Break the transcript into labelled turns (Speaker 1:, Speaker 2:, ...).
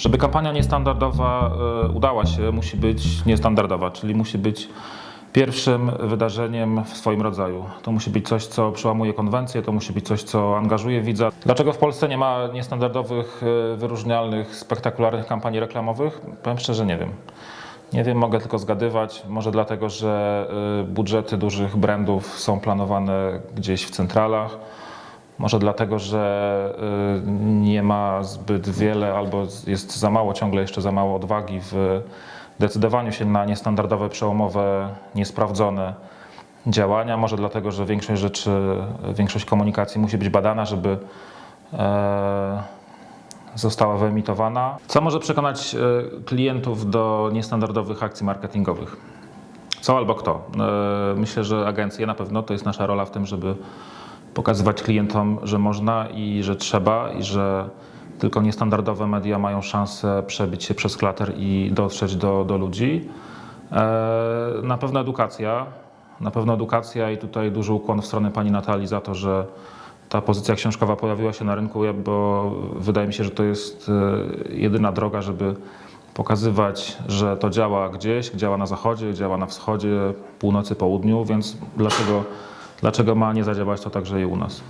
Speaker 1: Żeby kampania niestandardowa e, udała się, musi być niestandardowa, czyli musi być pierwszym wydarzeniem w swoim rodzaju. To musi być coś, co przełamuje konwencję, to musi być coś, co angażuje widza. Dlaczego w Polsce nie ma niestandardowych, e, wyróżnialnych, spektakularnych kampanii reklamowych? Powiem szczerze, nie wiem. Nie wiem, mogę tylko zgadywać. Może dlatego, że y, budżety dużych brandów są planowane gdzieś w centralach. Może dlatego, że y, nie ma zbyt wiele albo jest za mało, ciągle jeszcze za mało odwagi w decydowaniu się na niestandardowe, przełomowe, niesprawdzone działania. Może dlatego, że większość rzeczy, większość komunikacji musi być badana, żeby e, została wyemitowana. Co może przekonać e, klientów do niestandardowych akcji marketingowych? Co albo kto? E, Myślę, że agencje na pewno to jest nasza rola w tym, żeby pokazywać klientom, że można i że trzeba i że tylko niestandardowe media mają szansę przebić się przez klater i dotrzeć do, do ludzi. E, Na pewno edukacja, na pewno edukacja i tutaj duży ukłon w stronę pani Natalii za to, że ta pozycja książkowa pojawiła się na rynku, bo wydaje mi się, że to jest e, jedyna droga, żeby pokazywać, że to działa gdzieś, działa na zachodzie, działa na wschodzie, północy, południu, więc dlaczego, dlaczego ma nie zadziałać to także i u nas?